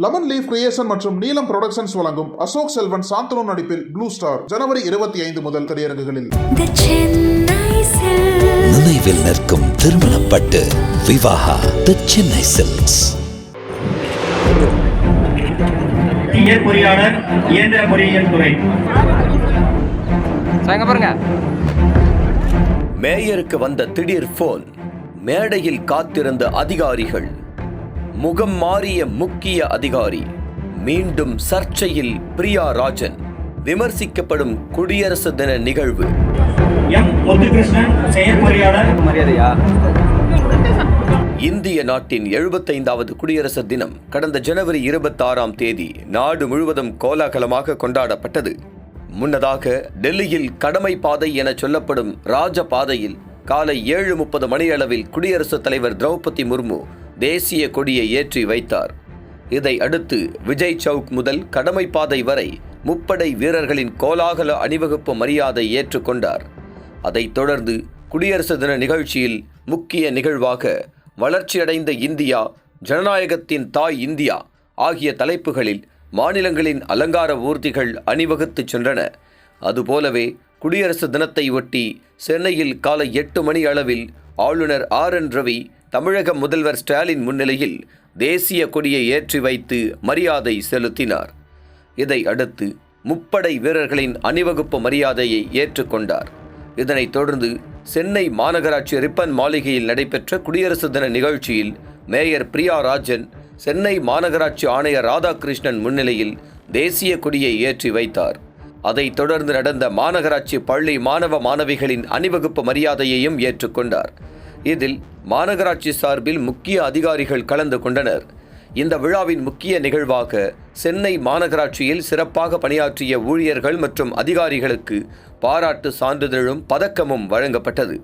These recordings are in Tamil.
லெமன் லீஃப் கிரியேஷன் மற்றும் நீலம் புரொடக்ஷன்ஸ் வழங்கும் அசோக் செல்வன் சாந்தனு நடிப்பில் ப்ளூ ஸ்டார் ஜனவரி இருபத்தி ஐந்து முதல் திரையரங்குகளில். நினைவில் நிற்கும் திருமணப்பட்டு விவாகா தி சென்னை சில்க்ஸ் இயற்பொறியாளர் இயந்திர பொறியியல் துறை. சாங்க பாருங்க. மேயருக்கு வந்த திடீர் போன் மேடையில் காத்திருந்த அதிகாரிகள். முகம் மாறிய முக்கிய அதிகாரி. மீண்டும் சர்ச்சையில் பிரியா ராஜன். விமர்சிக்கப்படும் குடியரசு தின நிகழ்வு. இந்திய நாட்டின் எழுபத்தைந்தாவது குடியரசு தினம் கடந்த ஜனவரி இருபத்தாறாம் தேதி நாடு முழுவதும் கோலாகலமாக கொண்டாடப்பட்டது. முன்னதாக டெல்லியில் கடமை பாதை என சொல்லப்படும் ராஜ பாதையில் காலை ஏழு முப்பது மணியளவில் குடியரசுத் தலைவர் திரௌபதி முர்மு தேசிய கொடியை ஏற்றி வைத்தார். இதை அடுத்து விஜய் சவுக் முதல் கடமை பாதை வரை முப்படை வீரர்களின் கோலாகல அணிவகுப்பு மரியாதை ஏற்றுக்கொண்டார் அதைத் தொடர்ந்து குடியரசு தின நிகழ்ச்சியில் முக்கிய நிகழ்வாக வளர்ச்சியடைந்த இந்தியா ஜனநாயகத்தின் தாய் இந்தியா ஆகிய தலைப்புகளில் மாநிலங்களின் அலங்கார ஊர்திகள் அணிவகுத்துச் சென்றன. அதுபோலவே குடியரசு தினத்தை ஒட்டி சென்னையில் காலை எட்டு மணி அளவில் ஆளுநர் ஆர் என் ரவி தமிழக முதல்வர் ஸ்டாலின் முன்னிலையில் தேசிய கொடியை ஏற்றி வைத்து மரியாதை செலுத்தினார். இதை அடுத்து முப்படை வீரர்களின் அணிவகுப்பு மரியாதையை ஏற்றுக்கொண்டார் இதனைத் தொடர்ந்து சென்னை மாநகராட்சி ரிப்பன் மாளிகையில் நடைபெற்ற குடியரசு தின நிகழ்ச்சியில் மேயர் பிரியா ராஜன் சென்னை மாநகராட்சி ஆணையர் ராதாகிருஷ்ணன் முன்னிலையில் தேசிய கொடியை ஏற்றி வைத்தார். அதைத் தொடர்ந்து நடந்த மாநகராட்சி பள்ளி மாணவ மாணவிகளின் அணிவகுப்பு மரியாதையையும் ஏற்றுக்கொண்டார் இதில் மாநகராட்சி சார்பில் முக்கிய அதிகாரிகள் கலந்து கொண்டனர். இந்த விழாவின் முக்கிய நிகழ்வாக சென்னை மாநகராட்சியில் சிறப்பாக பணியாற்றிய ஊழியர்கள் மற்றும் அதிகாரிகளுக்கு பாராட்டு சான்றிதழும் பதக்கமும் வழங்கப்பட்டது.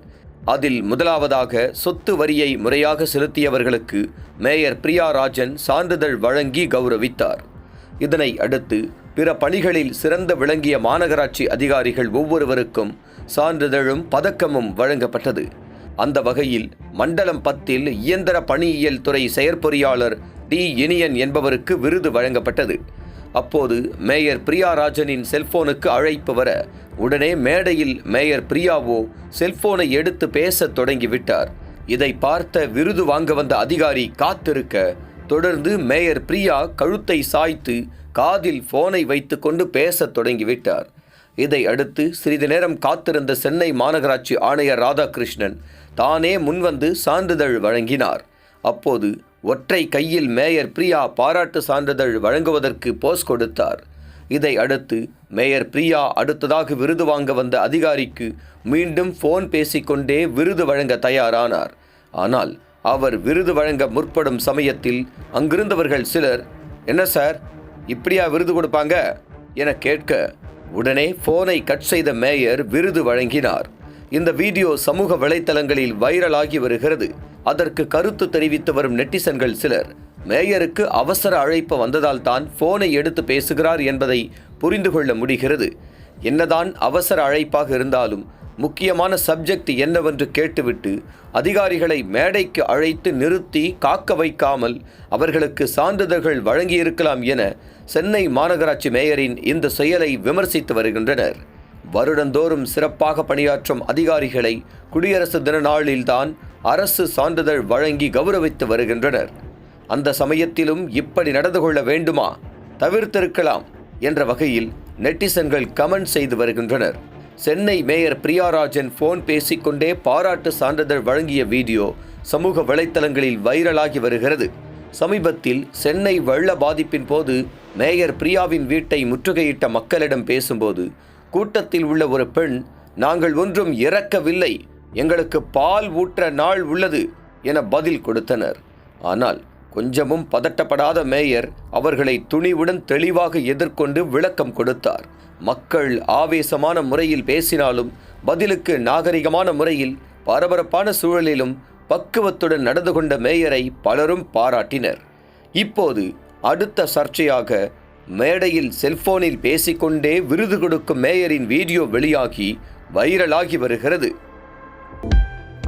அதில் முதலாவதாக சொத்து வரியை முறையாக செலுத்தியவர்களுக்கு மேயர் பிரியா ராஜன் சான்றிதழ் வழங்கி கௌரவித்தார். இதனை அடுத்து பிற பணிகளில் சிறந்த விளங்கிய மாநகராட்சி அதிகாரிகள் ஒவ்வொருவருக்கும் சான்றிதழும் பதக்கமும் வழங்கப்பட்டது. அந்த வகையில் மண்டலம் பத்தில் இயந்திர பணியியல் துறை செயற்பொறியாளர் டி இனியன் என்பவருக்கு விருது வழங்கப்பட்டது. அப்போது மேயர் பிரியா ராஜனின் செல்போனுக்கு அழைப்பு வர உடனே மேடையில் மேயர் பிரியாவோ செல்போனை எடுத்து பேசத் தொடங்கிவிட்டார். இதை பார்த்த விருது வாங்க வந்த அதிகாரி காத்திருக்க தொடர்ந்து மேயர் பிரியா கழுத்தை சாய்த்து காதில் போனை வைத்துக்கொண்டு பேசத் தொடங்கிவிட்டார். இதை அடுத்து சிறிது நேரம் காத்திருந்த சென்னை மாநகராட்சி ஆணையர் ராதாகிருஷ்ணன் தானே முன்வந்து சான்றிதழ் வழங்கினார். அப்போது ஒற்றை கையில் மேயர் பிரியா பாராட்டு சான்றிதழ் வழங்குவதற்கு போஸ் கொடுத்தார். இதை அடுத்து மேயர் பிரியா அடுத்ததாக விருது வாங்க வந்த அதிகாரிக்கு மீண்டும் ஃபோன் பேசிக்கொண்டே விருது வழங்க தயாரானார். ஆனால் அவர் விருது வழங்க முற்படும் சமயத்தில் அங்கிருந்தவர்கள் சிலர் என்ன சார் இப்படியா விருது கொடுப்பாங்க? என கேட்க உடனே போனை கட் செய்த மேயர் விருது வழங்கினார். இந்த வீடியோ சமூக வலைத்தளங்களில் வைரலாகி வருகிறது. அதற்கு கருத்து தெரிவித்து வரும் நெட்டிசன்கள் சிலர் மேயருக்கு அவசர அழைப்பு வந்ததால் தான் போனை எடுத்து பேசுகிறார் என்பதை புரிந்து கொள்ள முடிகிறது. என்னதான் அவசர அழைப்பாக இருந்தாலும் முக்கியமான சப்ஜெக்ட் என்னவென்று கேட்டுவிட்டு அதிகாரிகளை மேடைக்கு அழைத்து நிறுத்தி காக்க வைக்காமல் அவர்களுக்கு சான்றிதழ்கள் வழங்கியிருக்கலாம் என சென்னை மாநகராட்சி மேயரின் இந்த செயலை விமர்சித்து வருகின்றனர். வருடந்தோறும் சிறப்பாக பணியாற்றும் அதிகாரிகளை குடியரசு தின நாளில்தான் அரசு சான்றிதழ் வழங்கி கௌரவித்து வருகின்றனர். அந்த சமயத்திலும் இப்படி நடந்து கொள்ள வேண்டுமா? தவிர்த்திருக்கலாம் என்ற வகையில் நெட்டிசன்கள் கமெண்ட் செய்து வருகின்றனர். சென்னை மேயர் பிரியாராஜன் ஃபோன் பேசிக்கொண்டே பாராட்டு சான்றிதழ் வழங்கிய வீடியோ சமூக வலைத்தளங்களில் வைரலாகி வருகிறது. சமீபத்தில் சென்னை வெள்ள பாதிப்பின் போது மேயர் பிரியாவின் வீட்டை முற்றுகையிட்ட மக்களிடம் பேசும்போது கூட்டத்தில் உள்ள ஒரு பெண் நாங்கள் ஒன்றும் இறக்கவில்லை. எங்களுக்கு பால் ஊற்ற நாள் உள்ளது என பதில் கொடுத்தனர். ஆனால் கொஞ்சமும் பதட்டப்படாத மேயர் அவர்களை துணிவுடன் தெளிவாக எதிர்கொண்டு விளக்கம் கொடுத்தார். மக்கள் ஆவேசமான முறையில் பேசினாலும் பதிலுக்கு நாகரிகமான முறையில் பரபரப்பான சூழலிலும் பக்குவத்துடன் நடந்து கொண்ட மேயரை பலரும் பாராட்டினர். இப்போது அடுத்த சர்ச்சையாக மேடையில் செல்போனில் பேசிக்கொண்டே விருது கொடுக்கும் மேயரின் வீடியோ வெளியாகி வைரலாகி வருகிறது.